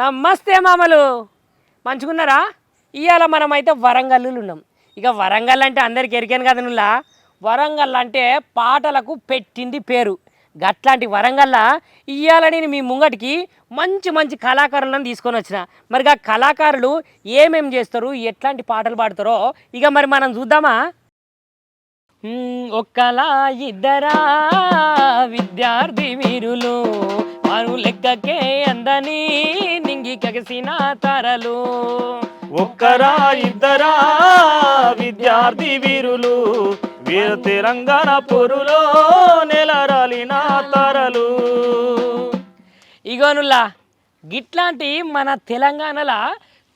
నమస్తే మామలు. మంచుకున్నారా ఇవాళ మనమైతే వరంగల్ ఉన్నాం. ఇక వరంగల్ అంటే అందరికి ఎరికాను కదా నుల్లా? వరంగల్ అంటే పాటలకు పెట్టింది పేరు. గట్లాంటి వరంగల్లా ఇవాళ నేను మీ ముంగటికి మంచి మంచి కళాకారులను తీసుకొని వచ్చిన. మరి ఆ కళాకారులు ఏమేం చేస్తారు? ఎట్లాంటి పాటలు పాడతారో? ఇక మరి మనం చూద్దామా? ఒక్కలా ఇద్దరా? విద్యార్థి వీరులు వారు లెక్కకే అందని నింగి కగసిన తరలు. ఒక్కరా ఇద్దరా? విద్యార్థి వీరులు వీర తెలంగాణ పొరులో నెలరాలిన తరలు. ఇగోనుల్లా గిట్లాంటి మన తెలంగాణల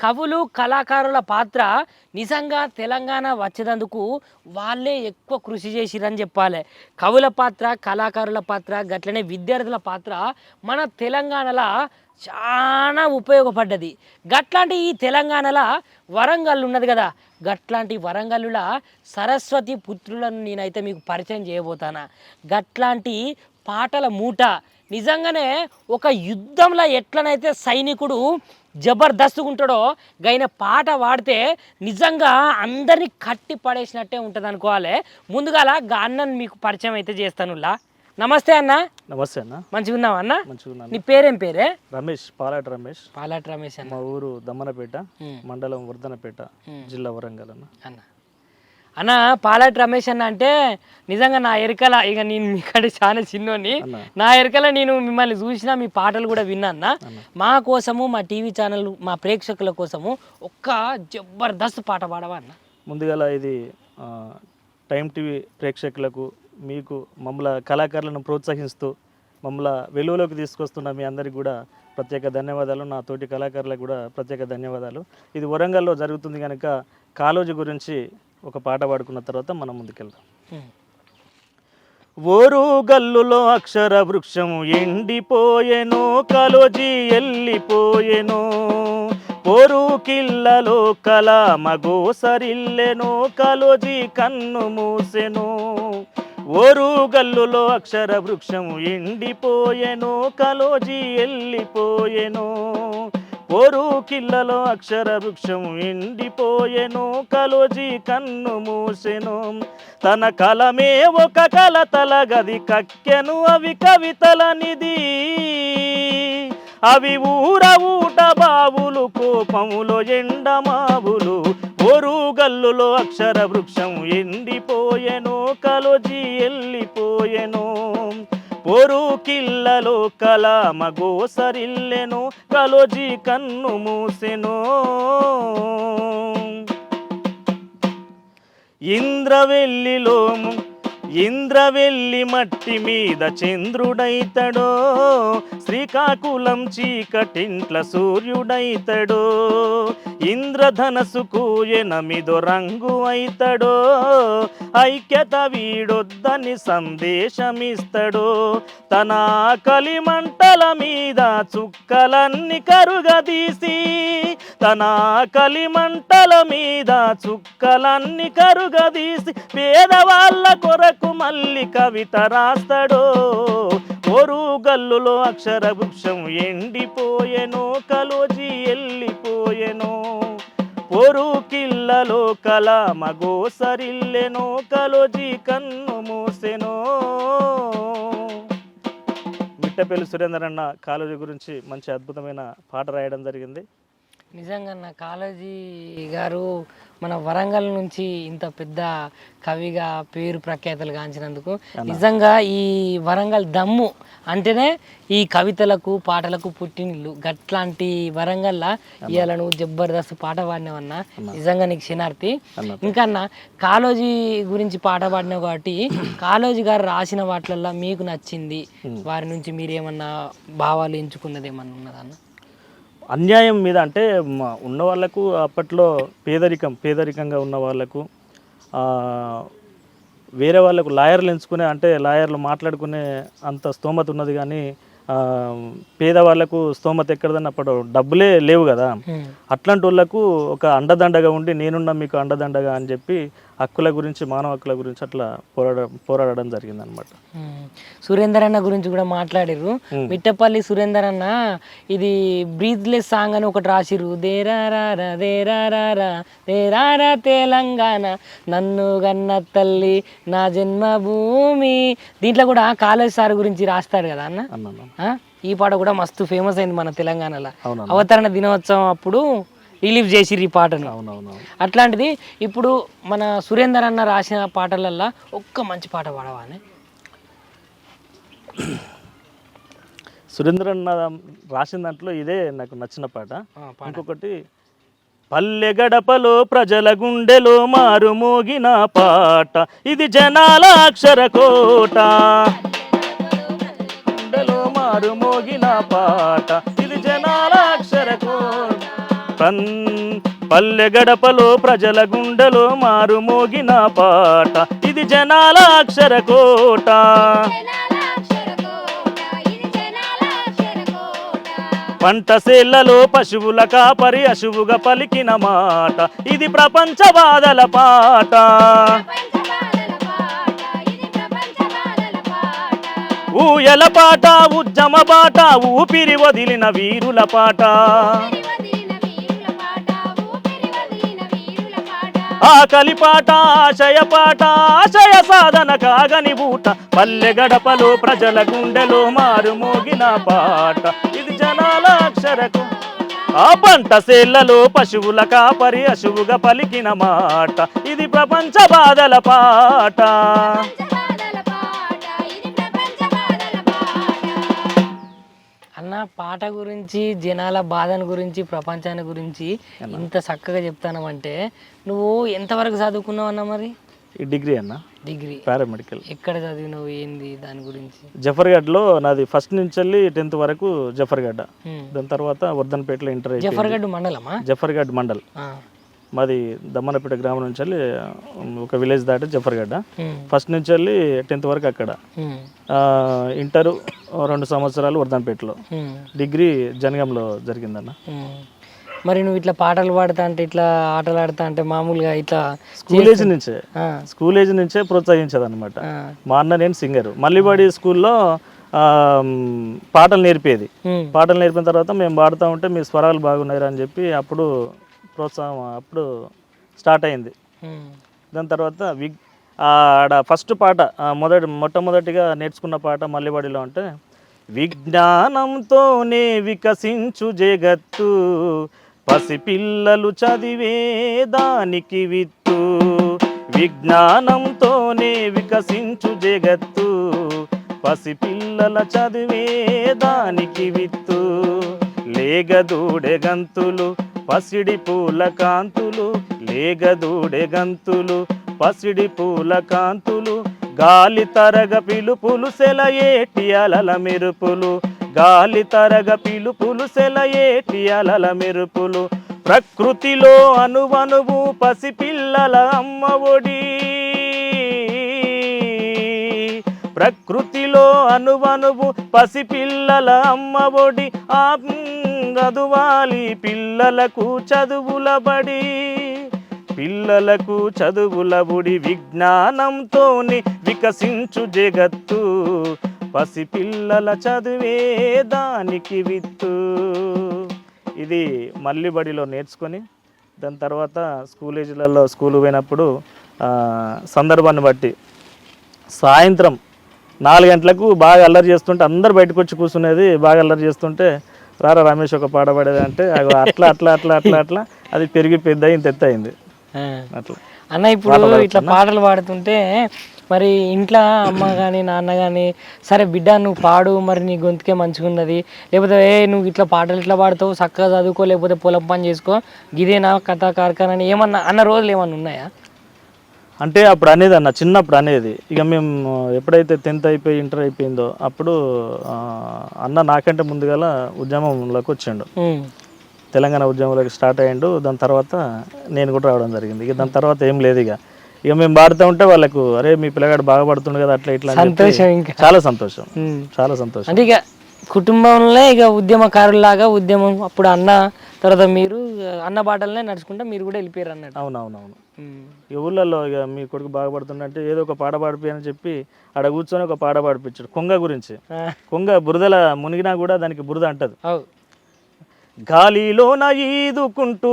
కవులు కళాకారుల పాత్ర నిజంగా తెలంగాణ వచ్చేటందుకు వాళ్ళే ఎక్కువ కృషి చేసిరని చెప్పాలి. కవుల పాత్ర కళాకారుల పాత్ర గట్లనే విద్యార్థుల పాత్ర మన తెలంగాణలో చాలా ఉపయోగపడ్డది. గట్లాంటి ఈ తెలంగాణలో వరంగల్ ఉన్నది కదా. గట్లాంటి వరంగల్లుల సరస్వతి పుత్రులను నేనైతే మీకు పరిచయం చేయబోతానా. గట్లాంటి పాటల మూట నిజంగానే ఒక యుద్ధంలో ఎట్లనైతే సైనికుడు జబర్దస్తుగా ఉంటాడో గైన పాట పాడితే నిజంగా అందరినీ కట్టి పడేసినట్టే ఉంటుంది అనుకోవాలి ముందుగాల అన్నని మీకు పరిచయం అయితే చేస్తానులా నమస్తే అన్న. నమస్తే అన్న. మంచిగా ఉన్నావా అన్న? మంచిగా నీ పేరేం పేరే? రమేష్ పాలాటి రమేష్. పాలాటి రమేష్ అన్న. మా ఊరు దమ్మనపేట. మండలం వర్ధనపేట. జిల్లా వరంగల్ అన్న. అన్న. అన్న పాలాటి రమేష్ అన్న అంటే నిజంగా నా ఎరకల ఇక నేను మీకంటే చాలా చిన్నోని. నా ఎరకల నేను మిమ్మల్ని చూసిన మీ పాటలు కూడా విన్నా మా కోసము మా టీవీ ఛానల్ మా ప్రేక్షకుల కోసము ఒక్క జబర్దస్త్ పాట పాడవా అన్న. ముందుగా ఇది టైమ్ టీవీ ప్రేక్షకులకు మీకు మమ్మల్ని కళాకారులను ప్రోత్సహిస్తూ మమ్మల్ని వెలుగులోకి తీసుకొస్తున్న మీ అందరికి కూడా ప్రత్యేక ధన్యవాదాలు. నా తోటి కళాకారులకు కూడా ప్రత్యేక ధన్యవాదాలు. ఇది వరంగల్లో జరుగుతుంది కనుక కాలోజీ గురించి ఒక పాట పాడుకున్న తర్వాత మనం ముందుకెళ్దాం. ఓరు గల్లులో అక్షర వృక్షము ఎండిపోయెను కలోజీ ఎల్లిపోయెను. పోరు కిల్లలో కల మగోసరిల్లెను కలోజీ కన్ను మూసెను. ఓరు గల్లులో అక్షర వృక్షము ఎండిపోయెను కలోజీ ఎల్లిపోయెను. పోరు కిల్లలో అక్షర వృక్షం ఎండిపోయెను కలోజీ కన్ను మూసెను. తన కలమే ఒక కలతల గది కక్కెను అవి కవితల నిధి. అవి ఊర ఊట బావులు కోపములో ఎండమావులు ఒరు గల్లులో అక్షర వృక్షం ఎండిపోయెను కలోజీ ఎల్లిపోయెను. పోరు కిల్లలో కల మగోసరిల్లెను కలోజీ కన్ను మూసెను. ఇంద్రవెల్లిలోము ఇంద్రవెల్లి మట్టి మీద చంద్రుడైతడో శ్రీకాకుళం చీకటింట్ల సూర్యుడైతడో ఇంద్రధనసుకు ఎనమిదో రంగు అయితడో ఐక్యత వీడొద్దని సందేశమిస్తడో తన కలిమంటల మీద చుక్కలన్నీ కరుగదీసి తన కలిమంటల మీద చుక్కలన్నీ కరుగదీసి పేదవాళ్ళ కొరకు మళ్ళీ కవిత రాస్తాడో ఓరు గల్లులో అక్షర వృక్షం ఎండిపోయెనో కలోజీ ఎల్లిపోయెనో. పోరు కిల్లలో కల మగోసరిల్లెనో కలోజీ కన్ను మూసెనో. మిట్టపల్లి సురేందర్ అన్న కాలేజీ గురించి మంచి అద్భుతమైన పాట రాయడం జరిగింది. నిజంగా నా కాళోజీ గారు మన వరంగల్ నుంచి ఇంత పెద్ద కవిగా పేరు ప్రఖ్యాతలు గాంచినందుకు నిజంగా ఈ వరంగల్ దమ్ము అంటేనే ఈ కవితలకు పాటలకు పుట్టినిల్లు. గట్లాంటి వరంగల్లా ఇవాళ నువ్వు జబర్దస్త్ పాట పాడినావన్నా. నిజంగా నీకు క్షణార్థి ఇంకా అన్న కాళోజీ గురించి పాట పాడినావు కాబట్టి కాళోజీ గారు రాసిన వాటిలల్లో మీకు నచ్చింది. వారి నుంచి మీరు ఏమన్నా భావాలు ఎంచుకున్నది ఏమన్నా ఉన్నదా అన్న? అన్యాయం మీద అంటే ఉన్న వాళ్ళకు అప్పట్లో పేదరికం పేదరికంగా ఉన్న వాళ్ళకు వేరే వాళ్ళకు లాయర్లు ఎంచుకునే అంటే లాయర్లు మాట్లాడుకునే అంత స్తోమత ఉన్నది కానీ ఆ, పేదవాళ్ళకు స్తోమత ఎక్కడదన్న అప్పుడు డబ్బులే లేవు కదా. అట్లాంటి వాళ్ళకు ఒక అండదండగా ఉండి నేనున్నా మీకు అండదండగా అని చెప్పి హక్కుల గురించి మానవ హక్కుల గురించి అట్లా పోరాడ పోరాడడం జరిగిందనమాట. సురేందర్ అన్న గురించి కూడా మాట్లాడిర్రు. మిట్టపల్లి సురేందర్ అన్న ఇది బ్రీత్లెస్ సాంగ్ అని ఒకటి రాసిర్రు. దేరారా దేరారా దేరారా తెలంగాణ నన్ను గన్న తల్లి నా జన్మభూమి. దీంట్లో కూడా కాలేజ్ సార్ గురించి రాస్తాడు కదా అన్న? ఈ పాట కూడా మస్తు ఫేమస్ అయింది మన తెలంగాణలో. అవతరణ దినోత్సవం అప్పుడు రిలీవ్ చేసిర్రు ఈ పాటను. అట్లాంటిది ఇప్పుడు మన సురేందర్ అన్న రాసిన పాటలల్లో ఒక్క మంచి పాట పాడవానే. సురేంద్ర అన్న రాసిన దాంట్లో ఇదే నాకు నచ్చిన పాట. ఇంకొకటి పల్లె గడపలో ప్రజల గుండెలో మారు మోగిన పాట. ఇది జనాల అక్షర కోట. గుండెలో మారు మోగిన పాట. ఇది తన్ పల్లె గడపలో ప్రజల గుండెలో మారుమోగిన పాట ఇది జనాల అక్షర కోట. పంట సేళ్ళలో పశువుల కాపరి అశువుగా పలికిన మాట. ఇది ప్రపంచ బాధల పాట. ఊయల పాట ఉద్యమ పాట ఊపిరి వదిలిన వీరుల పాట. ఆకలి పాట ఆశయ పాట ఆశయ సాధన కాగని బూట పల్లె గడపలో ప్రజల గుండెలో మారుమోగిన పాట. ఇది జనాల అక్షరకు. ఆ పంట సేళ్ళలో పశువుల కాపరి అశువుగా పలికిన మాట. ఇది ప్రపంచ బాధల పాట. అన్న పాట గురించి జనాల బాధను గురించి ప్రపంచాన్ని గురించి ఇంత చక్కగా చెప్తానమంటే నువ్వు ఎంతవరకు చదువుకున్నావు అన్న మరి? ఈ డిగ్రీ అన్న. డిగ్రీ. పారామెడికల్. ఎక్కడ చదివినావు ఏంది దాని గురించి? జఫర్గఢ్లో నాది ఫస్ట్ నుంచి వెళ్ళి టెన్త్ వరకు జఫర్గఢ్. దాని తర్వాత వర్ధన్పేటలో ఇంటర్ జఫర్గఢ్ మండలమా? జఫర్గఢ్ మండల్. మాది దమ్మనపేట గ్రామం నుంచి వెళ్ళి ఒక విలేజ్ దాటి జఫర్గఢ హ్మ్. ఫస్ట్ నుంచి వెళ్ళి టెన్త్ వరకు అక్కడ. ఇంటరు రెండు సంవత్సరాలు వర్ధన్పేటలో. డిగ్రీ జనగంలో జరిగిందన్న. మరి నువ్వు ఇట్లా పాటలు పాడుతా అంటే ఇట్లా ఆటలు ఆడుతా అంటే మామూలుగా ఇట్లా స్కూల్ ఏజ్ నుంచే. స్కూల్ ఏజ్ నుంచే ప్రోత్సహించేది అనమాట. మా అన్న నేను సింగర్ మల్లివాడి స్కూల్లో పాటలు నేర్పేది. పాటలు నేర్పిన తర్వాత మేము పాడుతూ ఉంటే మీ స్వరాలు బాగున్నాయి అని చెప్పి అప్పుడు ప్రోత్సాహం అప్పుడు స్టార్ట్ అయింది. దాని తర్వాత విగ్ ఆడ ఫస్ట్ పాట మొదటి మొట్టమొదటిగా నేర్చుకున్న పాట మల్లివాడిలో అంటే విజ్ఞానంతోనే వికసించు జగత్తు పసిపిల్లలు చదివే దానికి విత్తు. విజ్ఞానంతోనే వికసించు జగత్తు పసిపిల్లల చదివే దానికి విత్తు. లేగదూడె గంతులు పసిడి పూల కాంతులు లేగదూడె గంతులు. పసిడి పూల కాంతులు గాలి తరగ పిలుపులు సెలయేటి అలల మెరుపులు. గాలి తరగ పిలుపులు సెలయేటి అలల మెరుపులు. ప్రకృతిలో అనువనువు పసిపిల్లల అమ్మ ఒడి. ప్రకృతిలో అనువనువు పసిపిల్లల అమ్మ ఒడి. ఆ చదువాలి పిల్లలకు చదువుల బడి. పిల్లలకు చదువుల బుడి విజ్ఞానంతోని వికసించు జగత్తు. పసిపిల్లల చదువే దానికి విత్తు. ఇది మళ్ళీ బడిలో నేర్చుకొని దాని తర్వాత స్కూలేజీలలో స్కూల్ పోయినప్పుడు సందర్భాన్ని బట్టి సాయంత్రం నాలుగు గంటలకు బాగా అల్లరి చేస్తుంటే అందరు బయటకు వచ్చి కూర్చునేది బాగా అల్లరి చేస్తుంటే రారా రమేష్ ఒక పాట పాడేది అంటే అట్లా అట్లా అట్లా అట్లా అట్లా అది పెరిగి పెద్ద అయింది ఎత్త అయింది. అట్లా. అన్న ఇప్పుడు ఇట్లా పాటలు పాడుతుంటే మరి ఇంట్లో అమ్మ కానీ నాన్న కానీ సరే బిడ్డ నువ్వు పాడు మరి నీ గొంతుకే మంచిగా ఉన్నది లేకపోతే ఏ నువ్వు ఇట్లా పాటలు ఇట్లా పాడుతావు చక్కగా చదువుకో లేకపోతే పొలం పని చేసుకో గిదేనా కథా కార్ఖానా అని ఏమన్నా అన్న రోజులు ఏమన్నా ఉన్నాయా? అంటే అప్పుడు అనేది అన్న చిన్నప్పుడు అనేది. ఇక మేము ఎప్పుడైతే టెన్త్ అయిపోయి ఇంటర్ అయిపోయిందో అప్పుడు అన్న నాకంటే ముందుగల ఉద్యమంలోకి వచ్చిండు. తెలంగాణ ఉద్యమంలోకి స్టార్ట్ అయ్యిండు. దాని తర్వాత నేను కూడా రావడం జరిగింది. ఇక దాని తర్వాత ఏం లేదు ఇక. ఇక మేము పాడుతూ ఉంటే వాళ్ళకు అరే మీ పిల్లగాడు బాగా పడుతుండు కదా అట్లా ఇట్లా సంతోషం ఇంకా. చాలా సంతోషం. చాలా సంతోషం. అంటే ఇక కుటుంబంలో ఇక ఉద్యమకారులాగా ఉద్యమం అప్పుడు అన్న తర్వాత మీరు అన్న బాటలనే నడుచుకుంటా మీరు కూడా వెళ్ళిపోయారు అన్నట్టు. అవునవునవును. ఈ ఊళ్ళల్లో ఇక మీ కొడుకు బాగుపడుతుందంటే ఏదో ఒక పాట పాడిపి అని చెప్పి ఆడ కూర్చొని ఒక పాట పాడిపించాడు. కొంగ గురించి. కొంగ బురదల మునిగినా కూడా దానికి బురద అంటది. గాలిలోన ఈదుకుంటూ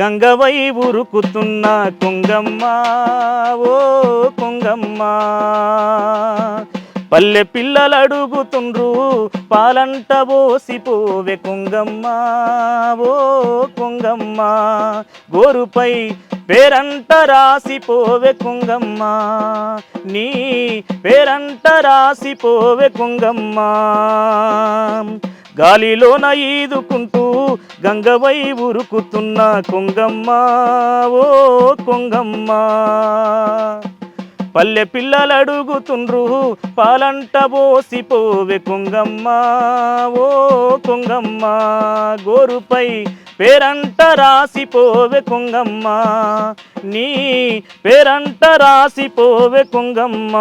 గంగవై ఉరుకుతున్న కొంగమ్మ ఓ కొంగమ్మ. పల్లె పిల్లలు అడుగుతుండ్రు పాలంట పోసిపోవే కొంగమ్మ ఓ కొంగమ్మ. గోరుపై పేరంట రాసిపోవే కొంగమ్మ నీ పేరంట రాసిపోవే కొంగమ్మ. గాలిలోన ఈదుకుంటూ గంగవై ఉరుకుతున్న కొంగమ్మ ఓ కొంగమ్మ. పల్లె పిల్లలు అడుగుతుండ్రు పాలంట పోసిపోవే కొంగమ్మ ఓ కొంగమ్మ. గోరుపై పేరంట రాసిపోవే కొంగమ్మ నీ పేరంట రాసిపోవే కొంగమ్మ.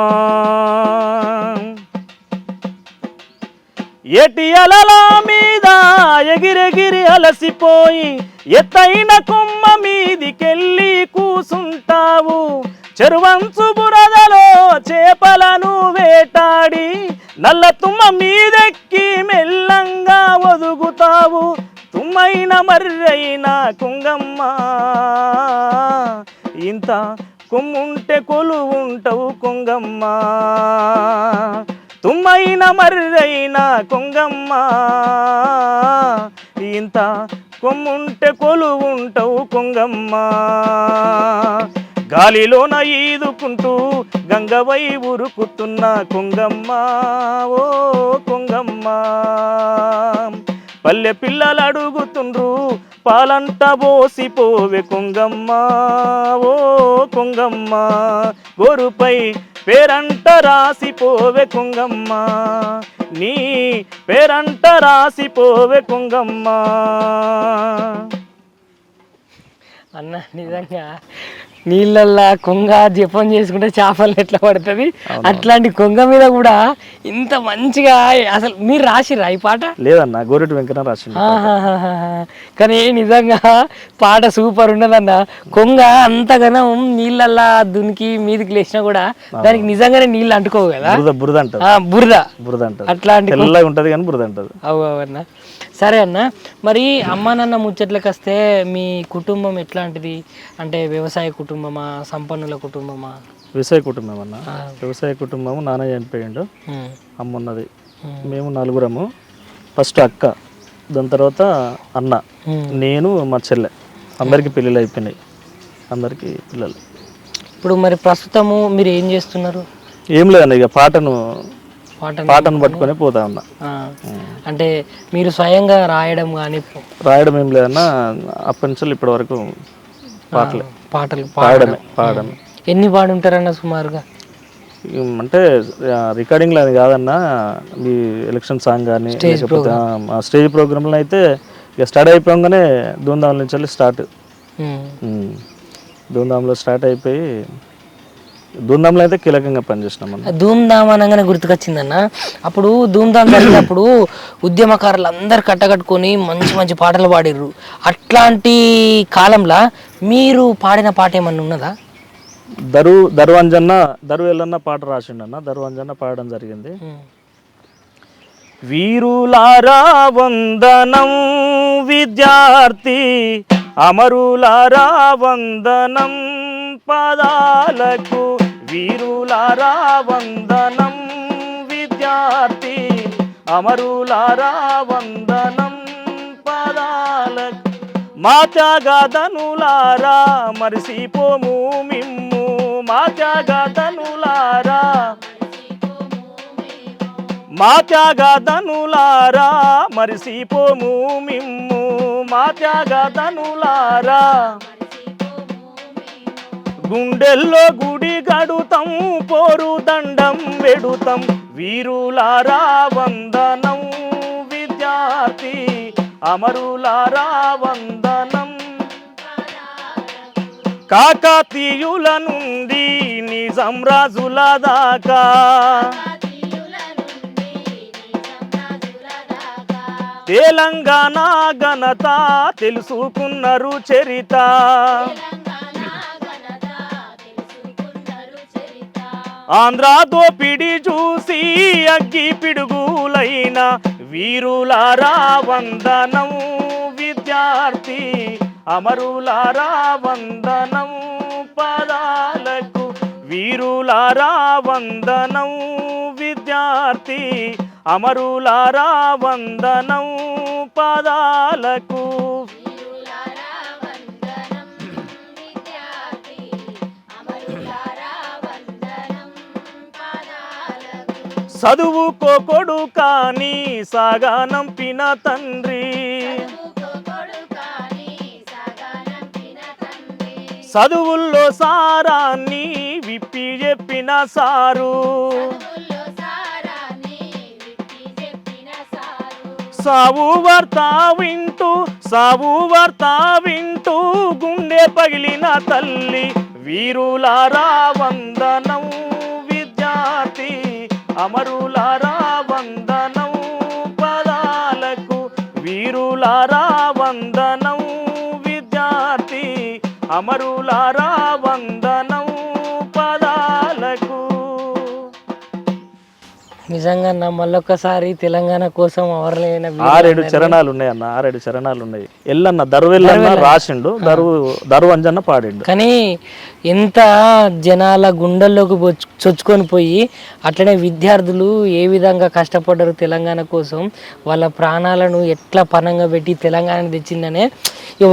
ఎటి అలల మీద ఎగిరెగిరి అలసిపోయి ఎత్తైన కొమ్మ మీదికెళ్ళి కూసుంటావు. చెరువంచు బురదలో చేపలను వేటాడి నల్ల తుమ్మ మీదెక్కి మెల్లంగా ఒదుగుతావు. తుమ్మైన మర్రైన కుంగమ్మ ఇంత కొమ్ముంటే కొలు ఉంటావు కొంగమ్మ. తుమ్మైన మర్రైన కొంగమ్మ ఇంత కొమ్ముంటే కొలు ఉంటావు కొంగమ్మ. గాలిలోన ఈదుకుంటూ గంగవై ఉరుకుతున్న కొంగమ్మ ఓ కొంగమ్మ. పల్లె పిల్లలు అడుగుతుండ్రు పాలంట పోసిపోవే కొంగమ్మ ఓ కొంగమ్మ. గోరుపై పేరంట రాసిపోవే కొంగమ్మ నీ పేరంట రాసిపోవే కొంగమ్మ. అన్న నిజంగా నీళ్ళల్లా కొంగ జపం చేసుకుంటే చేపలు ఎట్లా పడుతుంది? అట్లాంటి కొంగ మీద కూడా ఇంత మంచిగా అసలు మీరు రాసిర్రా ఈ పాట? లేదన్న గోరెటి రాసిండు ఆహాహాహా. కానీ నిజంగా పాట సూపర్ ఉన్నదన్న. కొంగ అంతగానం నీళ్ళల్లా దునికి మీదికి లేచినా కూడా దానికి నిజంగానే నీళ్ళు అంటుకోవు కదా? బురద బురద బురద. బురద అట్లాంటి ఉంటది కానీ బురద అంటది. అవు అన్న సరే అన్న. మరి అమ్మ నాన్న ముచ్చట్లకు వస్తే మీ కుటుంబం ఎట్లాంటిది? అంటే వ్యవసాయ కుటుంబమా సంపన్నుల కుటుంబమా? వ్యవసాయ కుటుంబం అన్న. వ్యవసాయ కుటుంబం నాన్న చనిపోయిండు. అమ్మ ఉన్నది మేము నలుగురము. ఫస్ట్ అక్క దాని తర్వాత అన్న. నేను మా చెల్లె. అందరికి పెళ్ళిళ్ళు అయిపోయినాయి. అందరికి పిల్లలు. ఇప్పుడు మరి ప్రస్తుతము మీరు ఏం చేస్తున్నారు? ఏం లేదన్న ఇక పాటను పాట పాటను పట్టుకొని పోతా ఉన్నా. అంటే మీరు స్వయంగా రాయడం కానీ రాయడం ఏం లేదన్న అప్పటి నుంచి ఇప్పటి వరకు పాటలే. పాటలు పాడడమే పాడడమే ఎన్ని పాడుంటారన్న సుమారుగా? అంటే రికార్డింగ్లో అది కాదన్న ఈ ఎలక్షన్ సాంగ్ కానీ లేకపోతే స్టేజ్ ప్రోగ్రాంలో అయితే ఇక స్టార్ట్ అయిపోగానే ధూమ్ధామ్ నుంచి వెళ్ళి స్టార్ట్. ధూమ్ధామ్లో స్టార్ట్ అయిపోయి ధూమ్ధామ్లో అయితే కీలకంగా పనిచేసినాం మనం ధూమ్ ధామ్ అనగానే గుర్తుకొచ్చిందన్న. అప్పుడు ధూమ్ ధామ్ జరిగినప్పుడు ఉద్యమకారులు అందరు కట్టకట్టుకొని మంచి మంచి పాటలు పాడిర్రు. అట్లాంటి కాలంలో మీరు పాడిన పాట ఏమన్నా ఉన్నదా? దరు దర్వంజన్న దరు ఎల్లన్న పాట రాసిండన్న. దర్వంజన్న పాడడం జరిగింది. వీరులారా వందనం విద్యార్థి అమరులారా వందనం పదాలకు వీరులారా వందనం విద్యార్థి అమరులారా వందనం పదాలకు మా త్యాగదనులారా మరిసిపోము మిమ్ము మా త్యాగదనులారా మా త్యాగదనులారా మరిసిపోము మిమ్ము మా త్యాగదనులారా గుండెల్లో గుడి గడుతం పోరు దండం వెడుతం. వీరులారా వందనం విద్యార్థి అమరులారా వందనం. కాకతీయుల నుండి నిజం రాజుల దాకా. తెలంగాణ ఘనత తెలుసుకున్నారు చరిత ఆంధ్ర దోపిడి చూసి అగ్గి పిడుగులైన వీరులారా వందనం విద్యార్థి అమరులారా వందనం పదాలకు వీరులారా వందనం విద్యార్థి అమరులారా వందనం పదాలకు చదువుకో కొడుకా నీ సాగా నంపిన తండ్రి. చదువుల్లో సారాన్ని విప్పి చెప్పిన చదువుల్లో సారాన్ని విప్పి చెప్పిన సారు. సావు వార్త వింటూ సావు వార్త వింటూ గుండె పగిలిన తల్లి. వీరులారా వందనం విద్యార్థి. అమరులారా వందనం పదాలకు వీరులారా వందనం విద్యార్థి అమరులారా వందనం నిజంగా నా మళ్ళొక్కసారి తెలంగాణ కోసం అమరులైన ఆరేడు చరణాలు ఉన్నాయి అన్న ఆరేడు చరణాలు ఉన్నాయి. ఎల్లన్న దరువెల్లన్న రాసిండు దరువు దరువు అంజన్న పాడిండు. కానీ ఎంత జనాల గుండెల్లోకి చొచ్చుకొని పోయి అట్లనే విద్యార్థులు ఏ విధంగా కష్టపడ్డారు తెలంగాణ కోసం వాళ్ళ ప్రాణాలను ఎట్లా పనంగా పెట్టి తెలంగాణ తెచ్చిందనే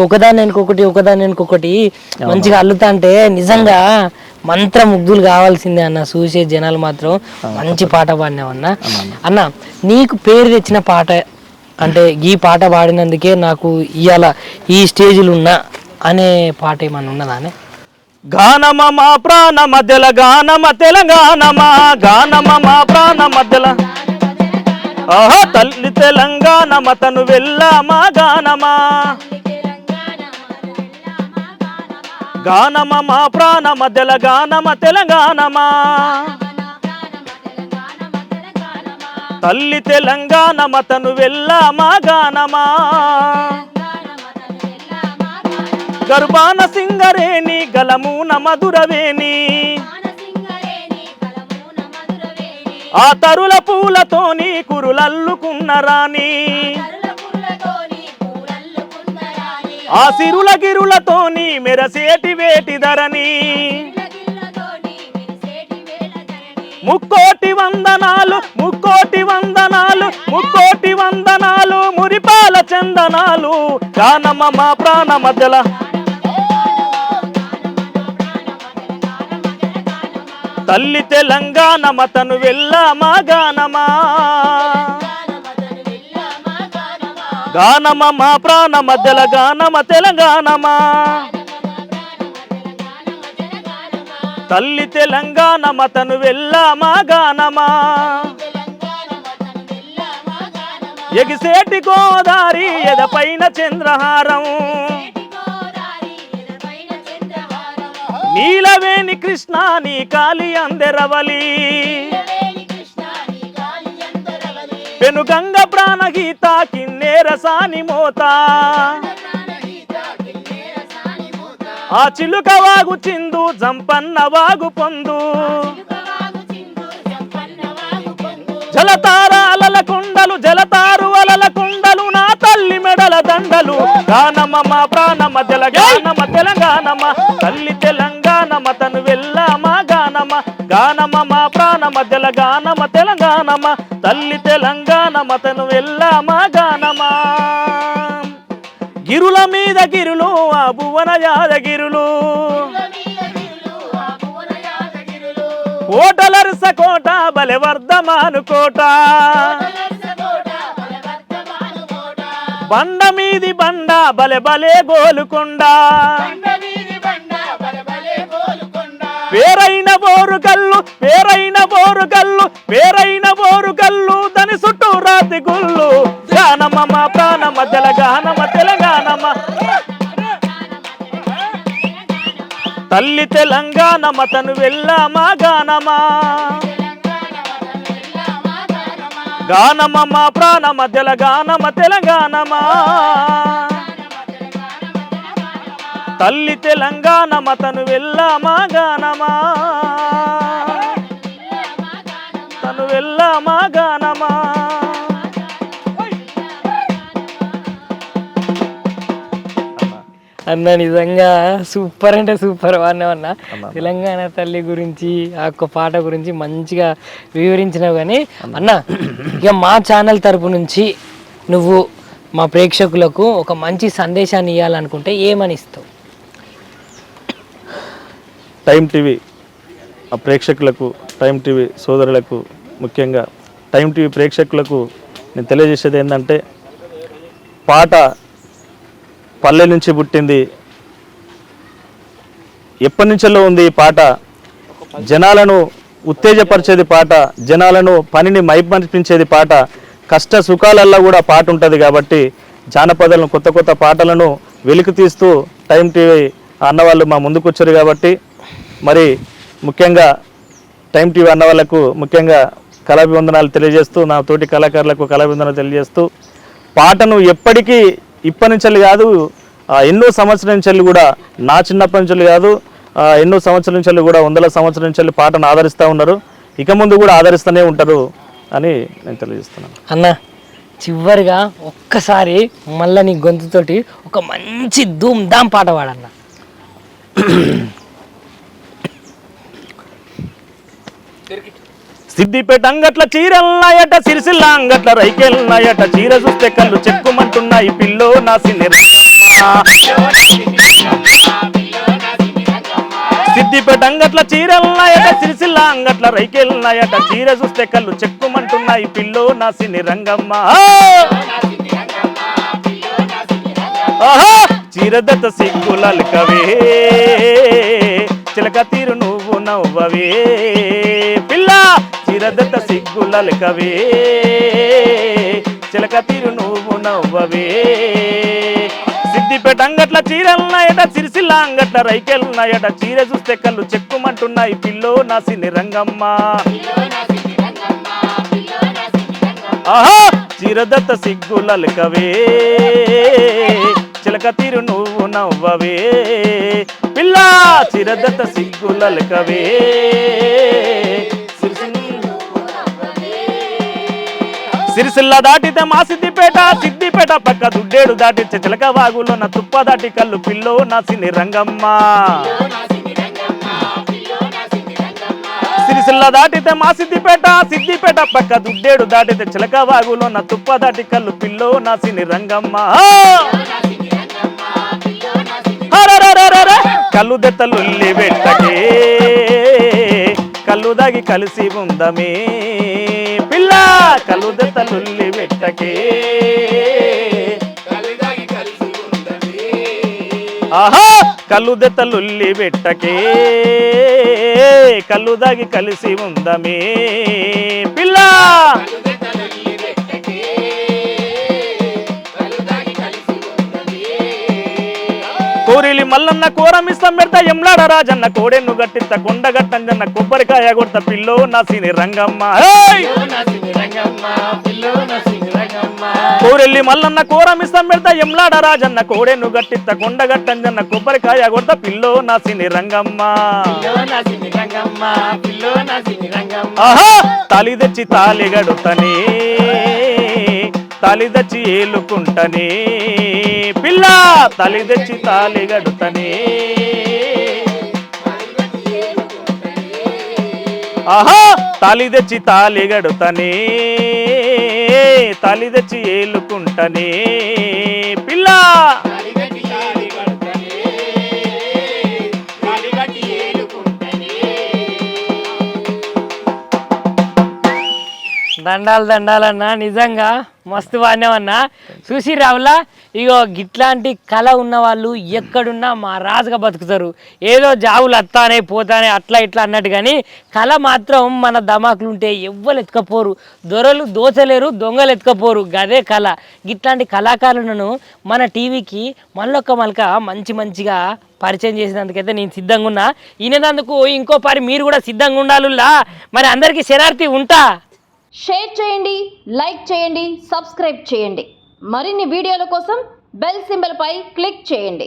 ఒకదాని వెనుకొకటి ఒకదాని వెనుకొకటి మంచిగా అల్లుతా అంటే నిజంగా మంత్ర ముగ్ధులు కావాల్సిందే అన్న చూసే జనాలు మాత్రం మంచి పాట పాడినావన్న. అన్న నీకు పేరు తెచ్చిన పాట అంటే ఈ పాట పాడినందుకే నాకు ఇవాళ ఈ స్టేజ్లు ఉన్నా అనే పాట ఏమన్నా ఉన్నదానే గానమ మా ప్రాణ మధ్యల గానమ తెలంగాణమా గానమ మా ప్రాణ మధ్యల ఆహా తల్లి తెలంగాణ మతను వెళ్ళామా గానమా. గానమ మా ప్రాణమ మధ్యల తెలంగాణమా తల్లి తెలంగాణ మతను వెళ్ళామా గానమా. గర్భాన సింగరేణి గలమూన మధురవేణి. మధురవేణి ఆ తరుల పూలతోని కురులల్లుకున్న రాణి. ఆ సిరుల గిరులతోని మెరసేటి వేటి ధరని ముక్కోటి వందనాలు ముక్కోటి వందనాలు ముక్కోటి వందనాలు మురిపాల చందనాలు. కానమ్మ మా ప్రాణ మధ్యల తల్లి తెలంగాణ మతను వెళ్ళామా గానమా గానమ మా ప్రాణ మధ్యల గానమ తెలంగాణమా? తల్లి తెలంగాణ మతను వెళ్ళామా గానమా? ఎగిసేటి గోదారి ఎదపైన చంద్రహారం. నీలవేణి కృష్ణ నీ కాలి అందెరవలి. పెనుగంగ ప్రాణగీత కిన్నేర సాని మోత. ఆ చిలుక వాగు చిందు జంపన్న వాగు పొందు. జలతార అలల కుండలు జలతారు అలల కుండలు నా తల్లి మెడల దండలు. గానమ్మ మా ప్రాణమ తెల గానమ తెలంగాణమ తల్లి తెలంగాణ మతను వెళ్ళామా గానమ గానమ మా ప్రాణ మధ్యల గానమ తెలంగాణమ తల్లి తెలంగాణ మతను వెళ్ళామా గానమా. గిరుల మీద గిరులు ఆ భువన యాదగిరులు కోటలరస కోట బలె వర్ధమాను కోట. బండ మీది బండ బలె బలే గోలుకొండ. పేరైన బోరు వేరైన పేరైన బోరు కళ్ళు వేరైన బోరు కళ్ళు దాని చుట్టూ రాతి గుళ్ళు. గానమ్మ మా ప్రాణ మధ్యల గానమ తల్లి తెలంగాణమ్మ మతను వెళ్ళామా గానమా. గానమ్మ మా ప్రాణ మధ్యల తెలంగాణమా. తల్లి తెలంగాణ మతను వెళ్ళామా గానమా. నువ్వెల్ల మా గానమా? అన్న నిజంగా సూపర్ అంటే సూపర్ అన్న. తెలంగాణ తల్లి గురించి ఆ ఒక్క పాట గురించి మంచిగా వివరించినావు కానీ అన్న. ఇక మా ఛానల్ తరపు నుంచి నువ్వు మా ప్రేక్షకులకు ఒక మంచి సందేశాన్ని ఇవ్వాలనుకుంటే ఏమని ఇస్తావు? టైం టీవీ ఆ ప్రేక్షకులకు టైం టీవీ సోదరులకు ముఖ్యంగా టైం టీవీ ప్రేక్షకులకు నేను తెలియజేసేది ఏంటంటే పాట పల్లె నుంచి పుట్టింది. ఎప్పటి నుంచో ఉంది ఈ పాట? జనాలను ఉత్తేజపరిచేది పాట జనాలను పనిని మైమర్పించేది పాట కష్ట సుఖాలల్లో కూడా పాట ఉంటుంది కాబట్టి జానపదాలను కొత్త కొత్త పాటలను వెలికి తీస్తూ టైం టీవీ అన్నవాళ్ళు మా ముందుకు వచ్చారు కాబట్టి మరి ముఖ్యంగా టైం టీవీ అన్న వాళ్ళకు ముఖ్యంగా కళాభివందనాలు తెలియజేస్తూ నా తోటి కళాకారులకు కళాభివందనాలు తెలియజేస్తూ పాటను ఎప్పటికీ ఇప్పటి నుంచి కాదు ఎన్నో సంవత్సరాల నుంచి కూడా నా చిన్నప్పటి నుంచి కాదు ఎన్నో సంవత్సరాల నుంచి కూడా వందల సంవత్సరాల నుంచి పాటను ఆదరిస్తూ ఉన్నారు. ఇక ముందు కూడా ఆదరిస్తూనే ఉంటారు అని నేను తెలియజేస్తున్నాను. అన్న చివరిగా ఒక్కసారి మళ్ళీ నీ గొంతుతోటి ఒక మంచి ధూమ్ ధామ్ పాట పాడన్న. సిద్దిపేట అంగట్ల చీరల్నాయట సిరిసిల్ల అంగట్ల రైకెళ్ళాయట చీర చూస్తే కళ్ళు చెక్కుమంటున్నాయి పిల్లో నా సిద్దిపేట అంగట్ల చీరల్నాయట సిరిసిల్ల అంగట్ల రైకెళ్ళాయట చీర చూస్తే కళ్ళు చెక్కుమంటున్నాయి పిల్లో నా సిని రంగమ్మ ఆహా సిగ్గులాలు కవే చిలక తీరు నువ్వు నవ్వవే. నిరదత చీరదత్త సిగ్గులల్కవే చిలక తీరు నువ్వు నవ్వవే. సిద్దిపేట అంగట్ల చీరలున్నాయట సిరిసిల్ల అంగట్ల రైకెళ్ళున్నాయట చీర చూస్తే కళ్ళు చెక్కుమంటున్నాయి. పిల్లో నా సిన్ని రంగమ్మ. ఆహా! చిరదత్త సిగ్గులలకవే చిలక తీరు నువ్వు నవ్వవే. పిల్ల! చిరదత్త సిగ్గులలకవే సిరిసిల్ల దాటితే మా సిద్దిపేట సిద్దిపేట పక్క దుడ్డేడు దాటితే చిలక వాగులో నా తుప్ప దాటి కళ్ళు పిల్లో నా సిని రంగమ్మ. సిరిసిల్ల దాటితే మా సిద్దిపేట సిద్దిపేట పక్క దుడ్డేడు దాటితే చిలక వాగులో నా తుప్ప దాటి కళ్ళు పిల్లో నా సిని రంగమ్మ కళ్ళు దెత్తలుల్లి పెట్టకే కళ్ళు దాగి కలిసి ఉందమే. పిల్ల కలుద దెత్తలుల్లి పెట్టకే ఆహా కళ్ళు దెత్తలుల్లి పెట్టకే కళ్ళు దాగి కలిసి ఉందమే. పిల్ల! మల్లన్న కూర మిస్లం పెడతా ఎంలాడ రాజన్న కోడెన్ను గట్టింత కొండగట్టంజన్న కొబ్బరికాయ కొడత పిల్లో నా సిని రంగమ్మ కోరెల్లి మల్లన్న కోరమిస్తం పెడతా ఎంలాడ రాజన్న కోడెన్ను గట్టింత కొండగట్టంజన్న కొబ్బరికాయ కొడత పిల్లో నా సిని రంగమ్మ. ఆహా! తలి తెచ్చి తాలి గడుతనే తలి తెచ్చి ఏలుకుంటనే పిల్ల తల్లి తెచ్చి తాలి గడుతనే. ఆహా తల్లి తెచ్చి తాలి గడుతనే. తల్లి తెచ్చి ఏలుకుంటనే. పిల్ల. దండాలు దండాలన్నా నిజంగా మస్తు వాడినామన్నా చూసి రావులా ఇగో గిట్లాంటి కళ ఉన్న వాళ్ళు ఎక్కడున్నా మా రాజుగా బతుకుతారు. ఏదో జావులు అత్తానే పోతానే అట్లా ఇట్లా అన్నట్టు కానీ కళ మాత్రం మన దమాకులు ఉంటే ఎవ్వరు ఎత్తుకపోరు. దొరలు దోచలేరు దొంగలు ఎత్తుకపోరు. గదే కళ గిట్లాంటి కళాకారులను మన టీవీకి మళ్ళొక్క మలక మంచి మంచిగా పరిచయం చేసినందుకైతే నేను సిద్ధంగా ఉన్నా ఈయనందుకు ఇంకో పరి మీరు కూడా సిద్ధంగా ఉండాలులా మరి అందరికీ శరార్థి ఉంటా. షేర్ చేయండి లైక్ చేయండి సబ్స్క్రైబ్ చేయండి. మరిన్ని వీడియోల కోసం బెల్ సింబల్పై క్లిక్ చేయండి.